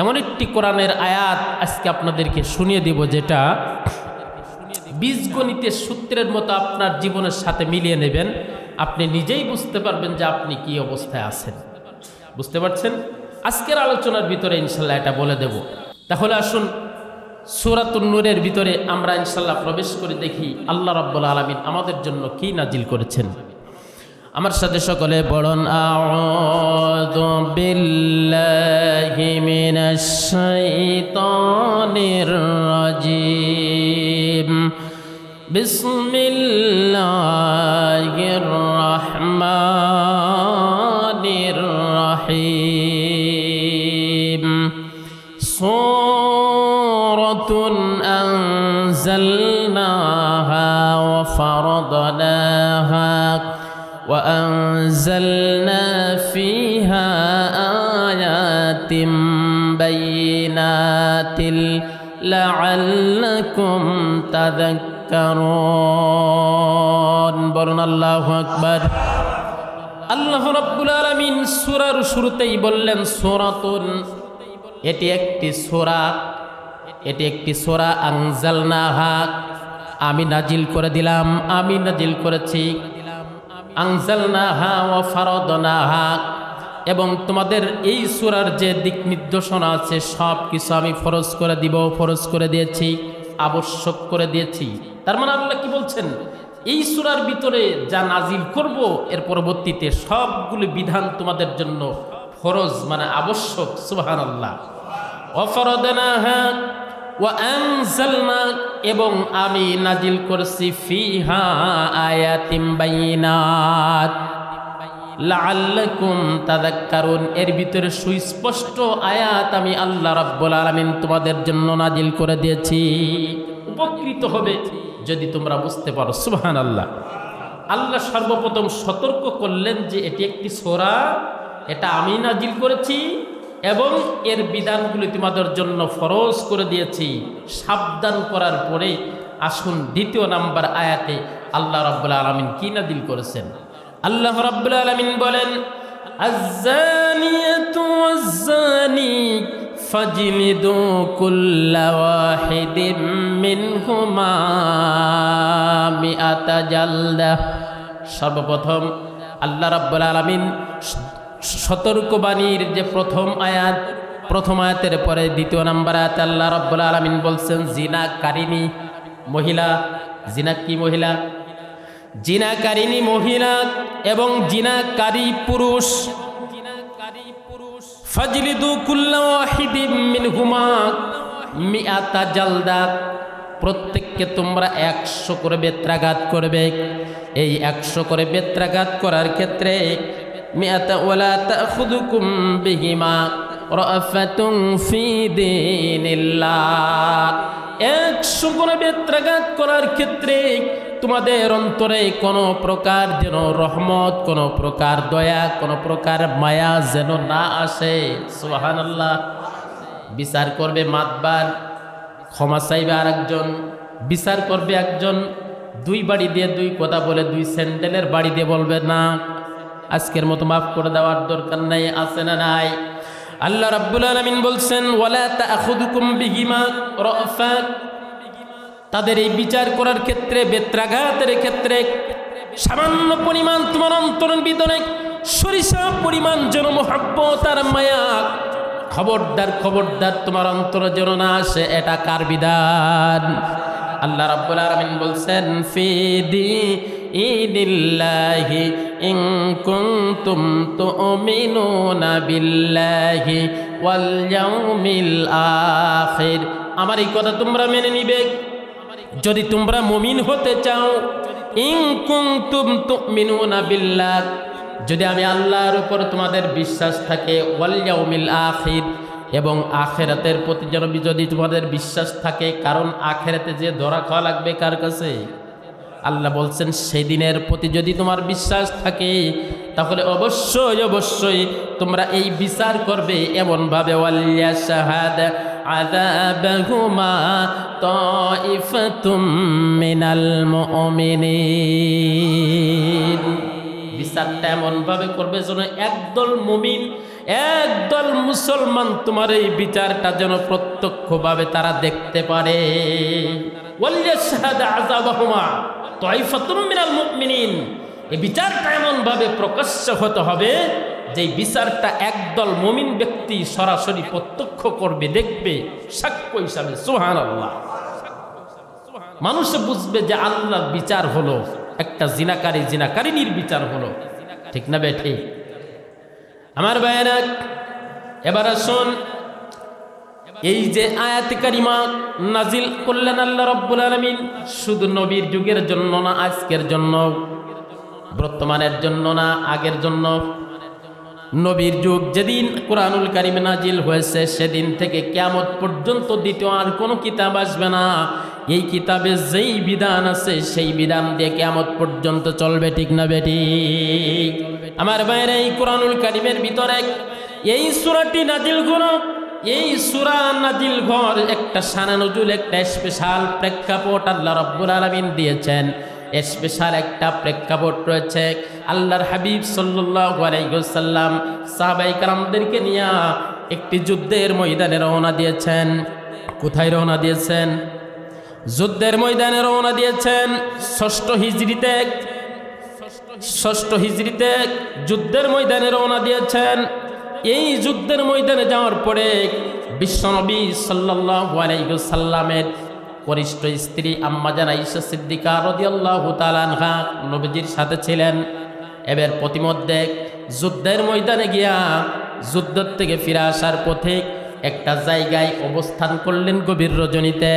এমন একটি কোরআনের আয়াত আজকে আপনাদেরকে শুনিয়ে দেব যেটা বীজগণিতের সূত্রের মতো আপনার জীবনের সাথে মিলিয়ে নেবেন। আপনি নিজেই বুঝতে পারবেন যে আপনি কি অবস্থায় আছেন। বুঝতে পারছেন? আজকের আলোচনার ভিতরে ইনশাল্লাহ এটা বলে দেব। তাহলে আসুন, সুরাতুন নূরের ভিতরে আমরা ইনশাল্লাহ প্রবেশ করে দেখি আল্লাহ রাব্বুল আলমিন আমাদের জন্য কি নাজিল করেছেন। আমার সাথে সকলে পড়ন আউযু বিল্লাহি وأنزلنا فيها آيات بينات لعلكم تذكرون বলুন আল্লাহ আকবার আল্লাহ রাব্বুল আলামিন সূরার শুরুতেই বললেন সূরাতুন এটি একটি সূরা এটি একটি সূরা আনজালনাহা আমি নাজিল করে দিলাম আমি নাজিল করেছি আনজালনাহা ওয়া ফারাদনাহা। এবং তোমাদের এই সুরার যে দিক নির্দেশনা আছে সব কিছু আমি ফরজ করে দিব, ফরজ করে দিয়েছি, আবশ্যক করে দিয়েছি। তার মানে আল্লাহ কি বলছেন? এই সুরার ভিতরে যা নাজিল করব, এর পরবর্তীতে সবগুলি বিধান তোমাদের জন্য ফরজ মানে আবশ্যক, সুবহানাল্লাহ। অফরদনাহা ওয়া আনজালনা এবং আমি নাজিল করেছি ফিহা আয়াতিম বাইনাত। লাআল্লাকুম তাযাক্কারুন, এর ভিতরে সুস্পষ্ট আয়াত আমি আল্লাহ রাব্বুল আলামিন তোমাদের জন্য নাজিল করে দিয়েছি। উপকৃত হবে যদি তোমরা বুঝতে পারো। সুবহানাল্লাহ। আল্লাহ সর্বপ্রথম সতর্ক করলেন যে এটি একটি সোরা, এটা আমি নাজিল করেছি। এবং এর বিধানগুলি তোমাদের জন্য ফরজ করে দিয়েছি। সাবধান করার পরে আসুন দ্বিতীয় নাম্বার আয়াতে আল্লাহ রাব্বুল আলামিন কি নাজিল করেছেন? আল্লাহ রাব্বুল আলামিন বলেন সর্বপ্রথম আল্লাহ রাব্বুল আলামিন সতর্কবাণীর যে প্রথম আয়াত, প্রথম আয়াতের পরে দ্বিতীয় নাম্বার আয়াত আল্লাহ রাব্বুল আলামিন বলছেন, জিনা কারিনী মহিলা। জিনা কি মহিলা? জিনাকারিনী মহিলা এবং জিনাকারী পুরুষ। ফাজলিদু প্রত্যেককে তোমরা একশো করে বেত্রাঘাত করবে। এই একশো করে বেত্রাঘাত করার ক্ষেত্রে করার ক্ষেত্রে তোমাদের অন্তরে কোনো প্রকার যেন রহমত, কোনো প্রকার দয়া, কোনো প্রকার মায়া যেন না আসে। সোহান আল্লাহ বিচার করবে মাতবার, ক্ষমা চাইবে আর একজন বিচার করবে একজন, দুই বাড়ি দিয়ে দুই কথা বলে দুই স্যান্ডেলের বাড়ি দিয়ে বলবে, না আজকের মতো মাফ করে দেওয়ার দরকার নাই, আছে না নাই? আল্লাহ রাব্বুল আলামিন বলছেন, ওয়ালা তাখুদুকুম বিহিমা রাফাত তাদের এই বিচার করার ক্ষেত্রে, বেত্রাঘাতের ক্ষেত্রে সামান্য পরিমাণ তোমার অন্তরের ভিতরে সরিষা পরিমাণ যেন মহাব্বত আর মায়া। খবরদার খবরদার, তোমার অন্তর যেন না আসে, এটা কার বিধান? আল্লাহ রাব্বুল আলামিন বলছেন ফিদি ইদিল্লাহি ইন কুনতুম তুমিনুনা বিল্লাহি ওয়াল ইয়াউমিল আখির। আমার এই কথা তোমরা মেনে নিবে। যদি তোমরা মুমিন হতে চাও ইং কুনতুম তুমিনুনা বিল্লাহ। যদি আমি আল্লাহর উপর তোমাদের বিশ্বাস থাকে, ওয়াল ইয়াউমিল আখির। এবং আখেরাতের প্রতি যেন যদি তোমাদের বিশ্বাস থাকে, কারণ আখেরাতে যে ধরা খাওয়া লাগবে কার কাছে? আল্লাহ বলছেন সেই দিনের প্রতি যদি তোমার বিশ্বাস থাকে, তাহলে অবশ্যই অবশ্যই তোমরা এই বিচার করবে এমনভাবে ওয়াল্লিয়া শাহাদ আযাবাহুমা তাইফাতুম বিচারটা এমনভাবে করবে যেন একদল মুমিন, একদল মুসলমান তোমার এই বিচারটা যেন প্রত্যক্ষভাবে তারা দেখতে পারে। আযাবাহুমা তাইফাতুম মিনাল মুমিনিন। এই বিচারটা এমনভাবে প্রকাশ্য হতে হবে যে বিচারটা একদল মুমিন ব্যক্তি সরাসরি প্রত্যক্ষ করবে, দেখবে, সাক্ষ্য হিসাবে, সুবহানাল্লাহ। মানুষ বুঝবে যে আল্লাহর বিচার হলো, একটা জিনাকারী জিনাকারিনীর বিচার হলো। ঠিক না বে ঠিক? আমার ভাইয়েরা, এবার আসুন এই যে আয়াত কারিমা নাজিল করলেন আল্লাহ রব্বুল আলমিন, শুধু নবীর যুগের জন্য না, আজকের জন্য, বর্তমানের জন্য না, আগের জন্য। নবীর যুগ যেদিন কোরআনুল কারিম নাজিল হয়েছে, সেদিন থেকে কেমত পর্যন্ত দ্বিতীয় আর কোনো কিতাব আসবে না। এই কিতাবে যেই বিধান আছে, সেই বিধান দিয়ে কেমত পর্যন্ত চলবে, ঠিক না বেটি? আমার বাইরে এই কোরআনুল কারিমের ভিতরে এই সুরাটি নাজিল করো। এই সুরা নাজিল ঘর একটা সানা নজুল, একটা স্পেশাল প্রেক্ষাপট আল্লাহ রব্বুল আলমিন দিয়েছেন। স্পেশাল একটা প্রেক্ষাপট রয়েছে। আল্লাহর হাবিব সাল্লাম সাহাবাই কালামদেরকে নিয়ে একটি যুদ্ধের ময়দানে রওনা দিয়েছেন। কোথায় রওনা দিয়েছেন? যুদ্ধের ময়দানে রওনা দিয়েছেন ষষ্ঠ হিজড়িতে ষষ্ঠ হিজড়িতে যুদ্ধের ময়দানে রওনা দিয়েছেন এই যুদ্ধের ময়দানে যাওয়ার পরে বিশ্বনবী সাল্লাইসাল্লামের আলাইহি সাল্লামের কনিষ্ঠ স্ত্রী আম্মাজান আইসা সিদ্দিকা রদিয়াল্লাহ তালানহা নবীজির সাথে ছিলেন। এবার প্রতিমধ্যে যুদ্ধের ময়দানে গিয়া যুদ্ধ থেকে ফিরে আসার পথে একটা জায়গায় অবস্থান করলেন গভীর রজনীতে।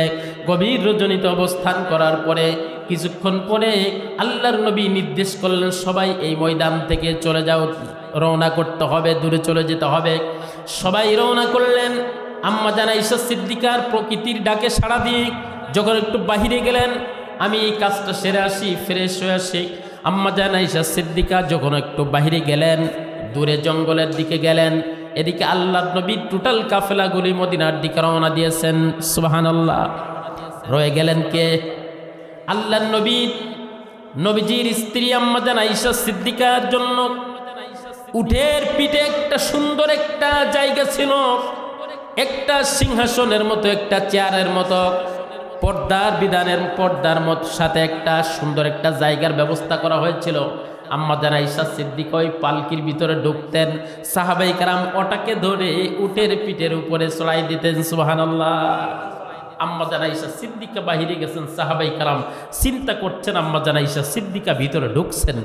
গভীর রজনীতে অবস্থান করার পরে কিছুক্ষণ পরে আল্লাহর নবী নির্দেশ করলেন, সবাই এই ময়দান থেকে চলে যাও, রওনা করতে হবে, দূরে চলে যেতে হবে। সবাই রওনা করলেন। আম্মা জানা ঈশ্বর সিদ্দিকার প্রকৃতির ডাকে সাড়া দিয়ে যখন একটু বাহিরে গেলেন, আমি এই কাজটা সেরে আসি, ফ্রেশ হয়ে আসি। আম্মা জানা ঈশ্বর সিদ্দিকা যখন একটু বাহিরে গেলেন, দূরে জঙ্গলের দিকে গেলেন এদিকে আল্লাহ নবী টোটাল কাফেলাগুলি মদিনার দিকে রওনা দিয়েছেন সুবাহান আল্লাহ রয়ে গেলেন কে? আল্লাহ নবী, নবীজির স্ত্রী আম্মাজান আইসা সিদ্দিকার জন্য উঠের পিঠে একটা সুন্দর একটা জায়গা ছিল, একটা সিংহাসনের মতো, একটা চেয়ারের মতো, পর্দার বিধানের পর্দার মত, সাথে একটা সুন্দর একটা জায়গার ব্যবস্থা করা হয়েছিল। আম্মা জানা ঈশা সিদ্দিক ওই পালকির ভিতরে ঢুকতেন। সাহাবাই কারাম ওটাকে ধরে উটের পিঠের উপরে চড়াই দিতেন, সুবাহানাল্লাহ। আম্মা জানা ঈশা সিদ্দিকা বাহিরে গেছেন, সাহাবাই কারাম চিন্তা করছেন, আম্মা জানা ঈশা সিদ্দিকা ভিতরে ঢুকছেন।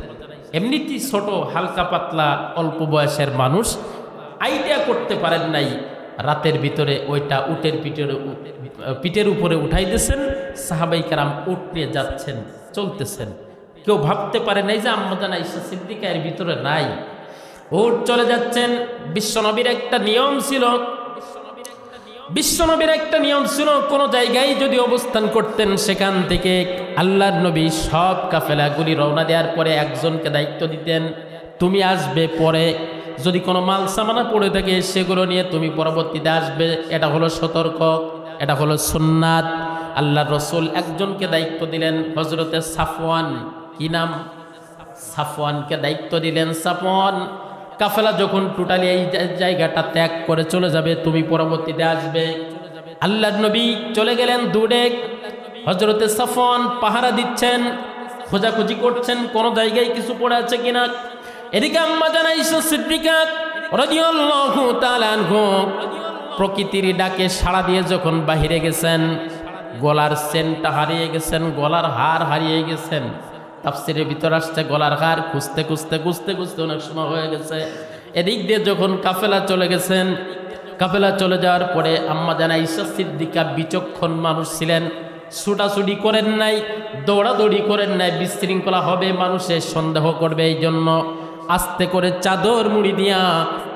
এমনিতেই ছোট, হালকা পাতলা, অল্প বয়সের মানুষ। আইডিয়া করতে পারেন নাই, রাতের ভিতরে ওইটা উটের পিঠের পিঠের উপরে উঠাই দিয়েছেন। সাহাবাই কারাম নিয়ে যাচ্ছেন, চলতেছেন। কেউ ভাবতে পারে নাই যে আম্মদানা ঈশা সিদ্দিকা এর ভিতরে নাই। উট চলে যাচ্ছেন, বিশ্বনবীর একটা নিয়ম ছিল। বিশ্বনবীর একটা নিয়ম ছিল, কোনো জায়গায় যদি অবস্থান করতেন সেখান থেকে আল্লাহর নবী সব কাফেলাগুলি রওনা দেওয়ার পরে একজনকে দায়িত্ব দিতেন, তুমি আসবে পরে। যদি কোনো মাল সামানা পড়ে থাকে সেগুলো নিয়ে তুমি পরবর্তীতে আসবে। এটা হলো সতর্ক, এটা হলো সুন্নাত। আল্লাহ রসুল একজনকে দায়িত্ব দিলেন হজরতে সাফওয়ান। কি নাম? সাফওয়ানকে দায়িত্ব দিলেন সাফওয়ান। কাফেলা যখন টোটালি এই জায়গাটা ত্যাগ করে চলে যাবে, তুমি পরবর্তীতে আসবে। আল্লাহ নবী চলে গেলেন দূরে। হজরতে সাফওয়ান পাহারা দিচ্ছেন, খোঁজাখুঁজি করছেন, কোন জায়গায় কিছু পড়ে আছে কিনা? এদিকে আম্মা জানা ঈশ্বর সিদ্দিকা, রাদিয়াল্লাহু তাআলা প্রকৃতির ডাকে সাড়া দিয়ে যখন বাহিরে গেছেন, গলার সেন্টটা হারিয়ে গেছেন, গলার হার হারিয়ে গেছেন। তাফসিরের ভিতর আসছে, গলার হার খুঁজতে খুঁজতে খুঁজতে খুঁজতে অনেক সময় হয়ে গেছে। এদিক দিয়ে যখন কাফেলা চলে গেছেন, কাফেলা চলে যাওয়ার পরে আম্মা জানা ঈশা সিদ্দিকা বিচক্ষণ মানুষ ছিলেন। ছুটাছুটি করেন নাই, দৌড়াদৌড়ি করেন নাই, বিশৃঙ্খলা হবে মানুষের সন্দেহ করবে এই জন্য আস্তে করে চাদর মুড়ি দিয়া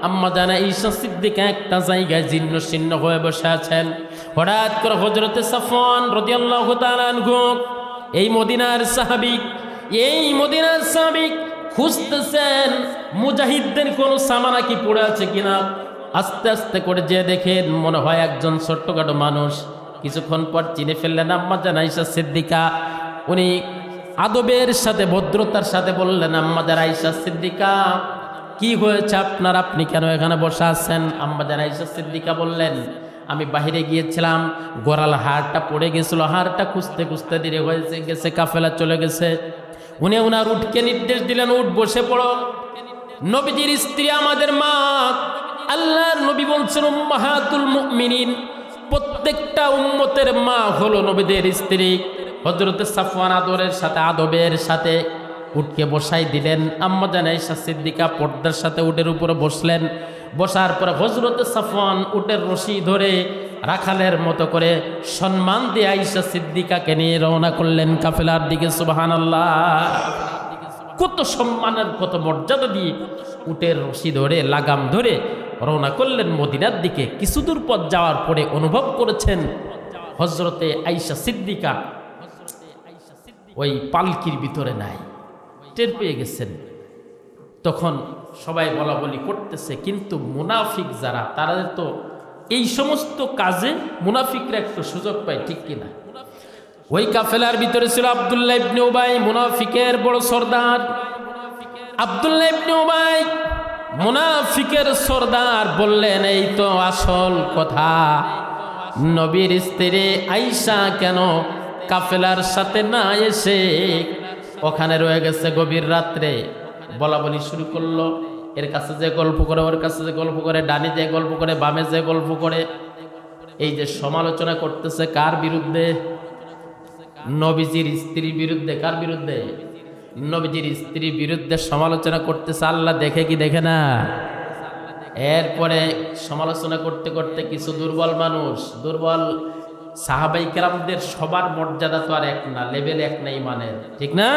আম্মা জানা ঈশা সিদ্দিকা একটা জায়গায় জীর্ণ শীর্ণ হয়ে বসে আছেন। হঠাৎ করে হজরতে সাফন রদিয়াল্লাহ এই মদিনার সাহাবিক এই মদিনার সাহাবিক খুঁজতেছেন মুজাহিদদের কোনো সামানা কি পড়ে আছে কিনা? আস্তে আস্তে করে যে দেখেন, মনে হয় একজন ছোট্টখাটো মানুষ। কিছুক্ষণ পর চিনে ফেললেন আম্মা জানা ঈশা সিদ্দিকা। উনি আদবের সাথে, ভদ্রতার সাথে বললেন, আম্মা যারা ঈশা সিদ্দিকা, কি হয়েছে আপনার? আপনি কেন এখানে বসে আছেন? আম্মা জান আয়েশা সিদ্দিকা বললেন, আমি বাহিরে গিয়েছিলাম, গোড়াল হাড়টা পড়ে গেছিল, হাড়টা খুঁজতে খুঁজতে ধীরে হয়েছে গেছে, কাফেলা চলে গেছে। উনি ওনার উঠকে নির্দেশ দিলেন, উঠ, বসে পড়ো। নবীজির স্ত্রী আমাদের মা। আল্লাহর নবী বলছেন, উম্মাহাতুল মুমিনিন। প্রত্যেকটা উম্মতের মা হলো নবীদের স্ত্রী। হজরতে সাফওয়ান আদরের সাথে, আদবের সাথে উঠকে বসাই দিলেন। আম্মা জানাই সিদ্দিকা পর্দার সাথে উটের উপরে বসলেন। বসার পরে হজরতে সাফওয়ান উটের রশি ধরে রাখালের মতো করে সম্মান দিয়ে আইসা সিদ্দিকাকে নিয়ে রওনা করলেন কাফেলার দিকে, সুবহানাল্লাহ। কত সম্মানের, কত মর্যাদা দিয়ে উটের রশি ধরে, লাগাম ধরে রওনা করলেন মদিনার দিকে। কিছু দূর পথ যাওয়ার পরে অনুভব করেছেন হজরতে আইসা সিদ্দিকা ওই পালকির ভিতরে নাই, টের পেয়ে গেছেন। তখন সবাই বলা বলি করতেছে, কিন্তু মুনাফিক যারা, তারা তো এই সমস্ত কাজে মুনাফিকরা একটু সুযোগ পায়, ঠিক কিনা? ওই কাফেলার ভিতরে ছিল আবদুল্লাহ ইবনে উবাই, মুনাফিকের বড় সর্দার। আবদুল্লাহ ইবনে উবাই মুনাফিকের সর্দার বললেন, এই তো আসল কথা। নবীর স্ত্রী আইসা কেন কাফেলার সাথে না এসে ওখানে রয়ে গেছে গভীর রাত্রে? বলা বলি শুরু করল। এর কাছে যে গল্প করে, ওর কাছে যে গল্প করে, ডানি যে গল্প করে, বামে যে গল্প করে। এই যে সমালোচনা করতেছে কার বিরুদ্ধে? নবীজির স্ত্রীর বিরুদ্ধে। কার বিরুদ্ধে? নবীজির স্ত্রীর বিরুদ্ধে সমালোচনা করতেছে। আল্লাহ দেখে কি দেখে না? এরপরে সমালোচনা করতে করতে কিছু দুর্বল মানুষ, দুর্বল সাহাবাই কেরামদের সবার মর্যাদা তো আর এক না লেভেল এক না ইমানের। ঠিক না?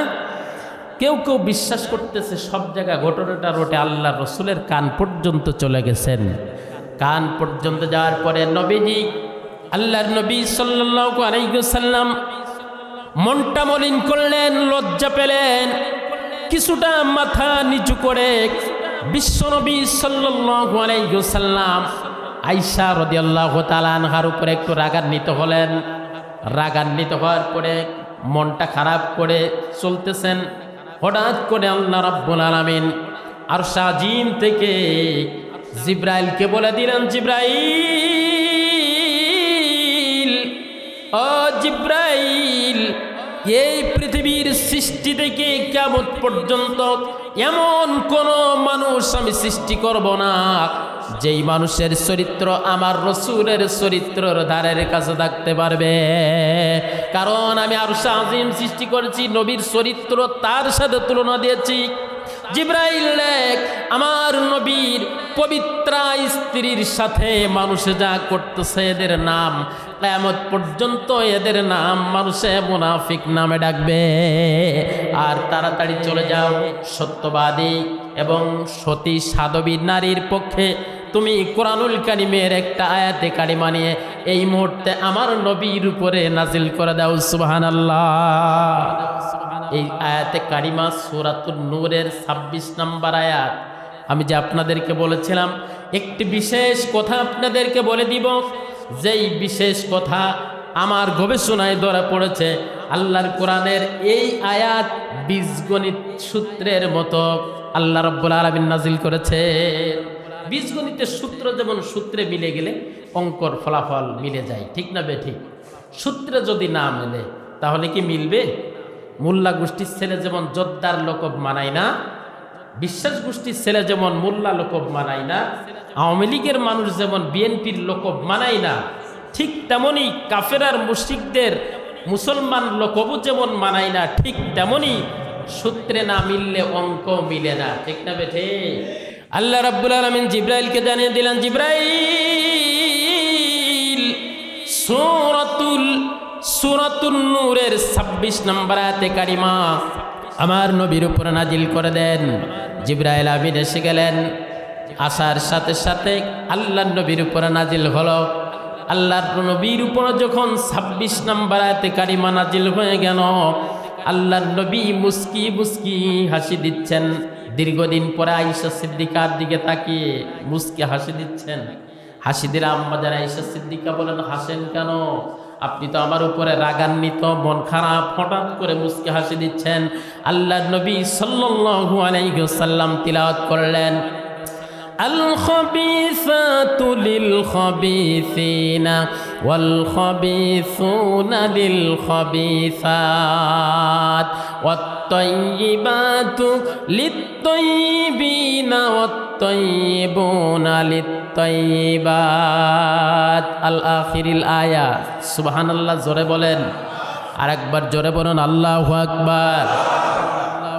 কেউ কেউ বিশ্বাস করতেছে সব জায়গায় ঘটনাটা রোটে আল্লাহ রসুলের কান পর্যন্ত চলে গেছেন। কান পর্যন্ত যাওয়ার পরে নবীজি, আল্লাহর নবী সাল্লাম মনটা মলিন করলেন, লজ্জা পেলেন। কিছুটা মাথা নিচু করে বিশ্বনবী আলাইহি সাল্লাম আইসা রাদিয়াল্লাহু তাআলা আনহার উপরে একটু রাগান্বিত হলেন। রাগান্বিত হওয়ার পরে মনটা খারাপ করে চলতেছেন। হঠাৎ করে আল্লাহ রাব্বুল আলামিন আর সাজিম থেকে জিব্রাইলকে বলে দিলেন, জিব্রাইল, ও জিব্রাইল, এই পৃথিবীর সৃষ্টি থেকে কেমন পর্যন্ত এমন কোন মানুষ আমি সৃষ্টি করব না? যেই মানুষের চরিত্র আমার রসুলের চরিত্রর ধারের কাছে থাকতে পারবে। কারণ আমি আর আজিম সৃষ্টি করেছি, নবীর চরিত্র তার সাথে তুলনা দিয়েছি। জিব্রাইল লেখ, আমার নবীর পবিত্রা স্ত্রীর সাথে মানুষ যা করতেছে এদের নাম কেমত পর্যন্ত এদের নাম মানুষে মুনাফিক নামে ডাকবে। আর তাড়াতাড়ি চলে যাও সত্যবাদী এবং সতী সাধবী নারীর পক্ষে তুমি কোরআনুল কারিমের একটা আয়াতে কারিমা নিয়ে এই মুহূর্তে আমার নবীর উপরে নাজিল করে দাও সুবাহান এই আয়াতে কারিমা সুরাতুল নূরের ছাব্বিশ নম্বর আয়াত। আমি যে আপনাদেরকে বলেছিলাম, একটি বিশেষ কথা আপনাদেরকে বলে দিব, যেই বিশেষ কথা আমার গবেষণায় ধরা পড়েছে, আল্লাহর কোরআনের এই আয়াত বীজগণিত সূত্রের মতো আল্লাহ রব্বুল আলমিন নাজিল করেছে। বীজগণিতের সূত্র যেমন সূত্রে মিলে গেলে অঙ্কর ফলাফল মিলে যায়, ঠিক না বে ঠিক? সূত্রে যদি না মেলে, তাহলে কি মিলবে? মোল্লা গোষ্ঠীর ছেলে যেমন জোরদার লোকব মানায় না, বিশ্বাস গোষ্ঠীর ছেলে যেমন মোল্লা লোকব মানায় না, আওয়ামী লীগের মানুষ যেমন বিএনপির লোকব মানায় না, ঠিক তেমনই কাফেরার মুশিকদের মুসলমান লোকবও যেমন মানায় না, ঠিক তেমনই সূত্রে না মিললে অঙ্ক মিলে না, ঠিক না বেঠে আল্লাহ রাব্বুল আলমিন জিব্রাইলকে জানিয়ে দিলেন, জিব্রাইল, সূরাতুল, সূরাতুন নূরের 26 নম্বর আয়াতে কারিমা আমার নবীর উপর নাজিল করে দেন। জিব্রাইল আমিন এসে গেলেন। আসার সাথে সাথে আল্লাহর নবীর উপরে নাজিল হলো। আল্লাহর নবীর উপর যখন 26 নম্বর আয়াতে কারিমা নাজিল হয়ে গেল, আল্লাহর নবী মুস্কি মুস্কি হাসি দিচ্ছেন। দীর্ঘদিন পরে আইসা সিদ্দিকার দিকে তাকিয়ে মুসকে হাসি দিচ্ছেন। হাসি দিলে আম্মা যারা আইসা সিদ্দিকা বলেন, হাসেন কেন? আপনি তো আমার উপরে রাগান্বিত, মন খারাপ, হঠাৎ করে মুসকে হাসি দিচ্ছেন। আল্লাহ নবী সাল্লাল্লাহু আলাইহি তিলাওয়াত করলেন। الخبيثات للخبيثين والخبيثون للخبيثات والطيبات للطيبين والطيبون للطيبات الآخر الآية سبحان الله জোরে বলেন আর একবার জোরে বলুন আল্লাহু আকবার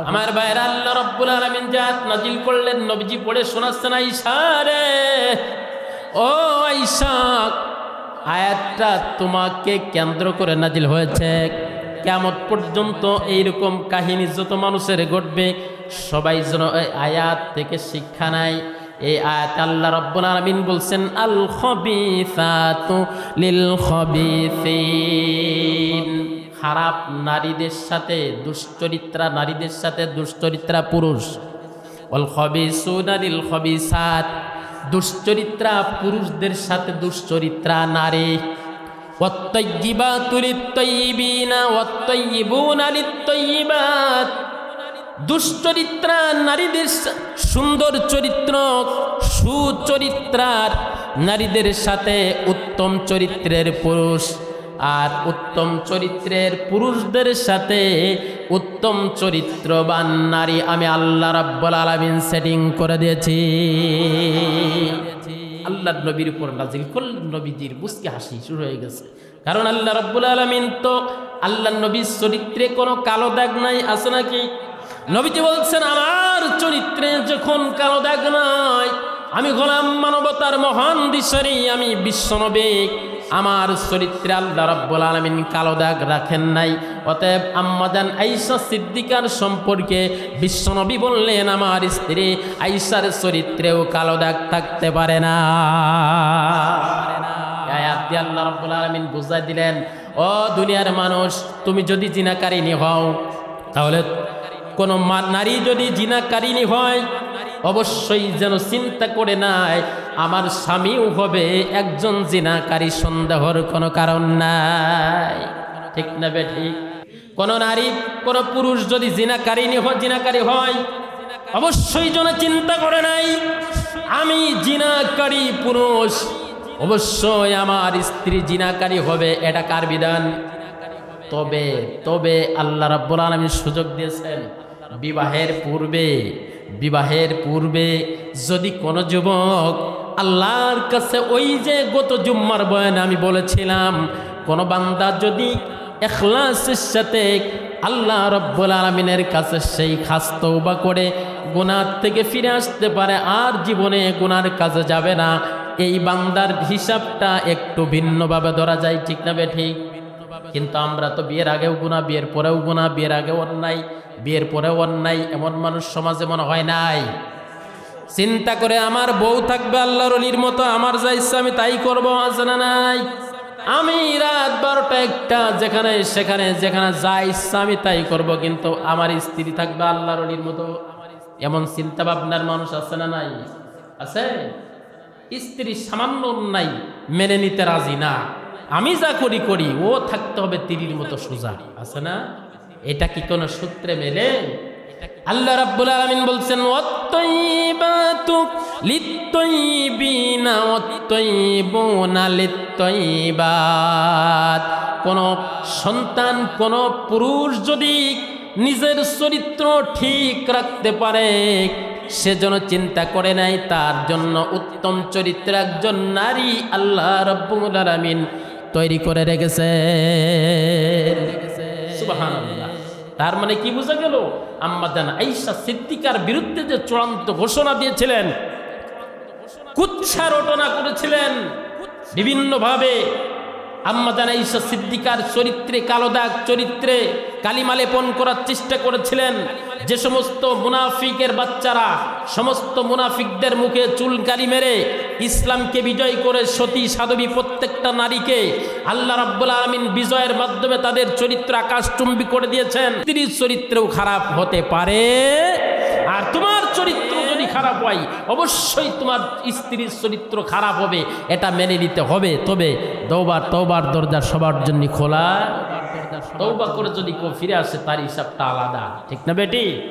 আমার ভাইয়ের আল্লাহ রব্বুল আলামিন জাত নাজিল করলেন, নবীজি পড়ে শোনাচ্ছেন আইসা রে, ও আইসা আয়াতটা তোমাকে কেন্দ্র করে নাজিল হয়েছে। কেমন পর্যন্ত এইরকম কাহিনী যত মানুষের ঘটবে, সবাই যেন আয়াত থেকে শিক্ষা নেয়। এই আয়াত আল্লাহ রব্বুল আলামিন বলছেন, আল খবিসাতু লিল খবিসিন। খারাপ নারীদের সাথে, দুশ্চরিত্রা নারীদের সাথে, দুশ্চরিত্রা পুরুষ। অল খবি সুনারিল খবি সাত দুশ্চরিত্রা পুরুষদের সাথে দুশ্চরিত্রা নারী। নারীদের সুন্দর চরিত্র, সুচরিত্রার নারীদের সাথে উত্তম চরিত্রের পুরুষ। আর উত্তম চরিত্রের পুরুষদের সাথে উত্তম চরিত্রবান নারী আমি আল্লাহ রাব্বুল আলামিন সেটিং করে দিয়েছি। আল্লাহ নবীর উপর নাজিল করলেন, নবীজির মুসকে হাসি শুরু হয়ে গেছে। কারণ আল্লাহ রাব্বুল আলামিন তো আল্লাহ নবীর চরিত্রে কোনো কালো দাগ নাই, আছে নাকি? নবীজি বলছেন, আমার চরিত্রে যখন কালো দাগ নাই, আমি গোলাম মানবতার মহান দিশারি, আমি বিশ্বনবী আমার চরিত্রে আল্লাহ রাব্বুল আলামিন কালো দাগ রাখেন নাই। অতএব আম্মাজান আইসা সিদ্দিকার সম্পর্কে বিশ্বনবী বললেন, আমার স্ত্রী আইসার চরিত্রেও কালো দাগ থাকতে পারে না। বুঝাই দিলেন দুনিয়ার মানুষ, তুমি যদি জিনাকারিনী হও, তাহলে কোনো নারী যদি জিনাকারিনী হয়, অবশ্যই যেন চিন্তা করে নাই আমার স্বামীও হবে একজন জিনাকারী, সন্দেহর কোনো কারণ নাই। ঠিক না বে ঠিক? কোনো নারী, কোনো পুরুষ যদি জিনাকারিনী হয় জিনাকারী হয়, অবশ্যই যেন চিন্তা করে নাই, আমি জিনাকারী পুরুষ, অবশ্যই আমার স্ত্রী জিনাকারী হবে, এটা কার বিধান? তবে তবে আল্লাহ রাব্বুল আলামিন সুযোগ দিয়েছেন, বিবাহের পূর্বে বিবাহের পূর্বে যদি কোনো যুবক আল্লাহর কাছে ওই যে গত জুম্মার বয়ানে আমি বলেছিলাম, কোনো বান্দা যদি এখলাসের সাথে আল্লাহ রব্বুল আলমিনের কাছে সেই খাস তৌবা করে গুনার থেকে ফিরে আসতে পারে, আর জীবনে গুনার কাজে যাবে না। এই বান্দার হিসাবটা একটু ভিন্নভাবে ধরা যায়, ঠিক না বে ঠিক? কিন্তু আমরা তো বিয়ের আগেও গুণা বিয়ের পরেও গুণা বিয়ের আগেও অন্যায়, বিয়ের পরেও অন্যায়, এমন মানুষ সমাজে মনে হয় নাই। চিন্তা করে আমার বউ থাকবে আল্লাহর অলির মতো, আমার যা ইচ্ছা আমি তাই করব আছে না নাই। আমি রাত বারোটা একটা যেখানে, সেখানে, যেখানে যা ইচ্ছা আমি তাই করব, কিন্তু আমার স্ত্রী থাকবে আল্লাহর অলির মতো। এমন চিন্তা ভাবনার মানুষ আছে না নাই? আছে? স্ত্রী সামান্য নাই মেনে নিতে রাজি না। আমি যা করি করি, ও থাকতে হবে তিরির মতো সোজা। আছে না? এটা কি কোনো সূত্রে মেলে? আল্লাহ রাব্বুল আলামিন বলছেন ওয়াত-তাইয়িবাতু লিত-তাইয়িবিনা ওয়াত-তাইয়িবুনা লিত-তাইয়িবাত কোন সন্তান, কোন পুরুষ যদি নিজের চরিত্র ঠিক রাখতে পারে, সে যেন চিন্তা করে নাই, তার জন্য উত্তম চরিত্র একজন নারী আল্লাহ রব্বুল আলামিন তৈরি করে রেখেছে সুবহানাল্লাহ। তার মানে কি বোঝা গেল? আম্মাদান আইসা সিদ্দিকার বিরুদ্ধে যে চূড়ান্ত ঘোষণা দিয়েছিলেন কুচ্ছা রটনা করেছিলেন বিভিন্নভাবে। আম্মাদান আইসা সিদ্দিকার চরিত্রে, কালো দাগ চরিত্রে কালিমা লেপন করার চেষ্টা করেছিলেন। যে সমস্ত মুনাফিকের বাচ্চারা, সমস্ত মুনাফিকদের মুখে চুল কালি মেরে ইসলামকে বিজয় করে সতী সাধবী প্রত্যেকটা নারীকে আল্লাহ রাব্বুল আলমিন বিজয়ের মাধ্যমে তাদের চরিত্র আকাশচুম্বী করে দিয়েছেন। স্ত্রীর চরিত্রেও খারাপ হতে পারে। আর তোমার চরিত্র যদি খারাপ হয়, অবশ্যই তোমার স্ত্রীর চরিত্র খারাপ হবে, এটা মেনে নিতে হবে। তবে দৌবার তৌবার দরজা সবার জন্য খোলা। তৌবা করে যদি কেউ ফিরে আসে, তার হিসাবটা আলাদা। ঠিক না বেটি?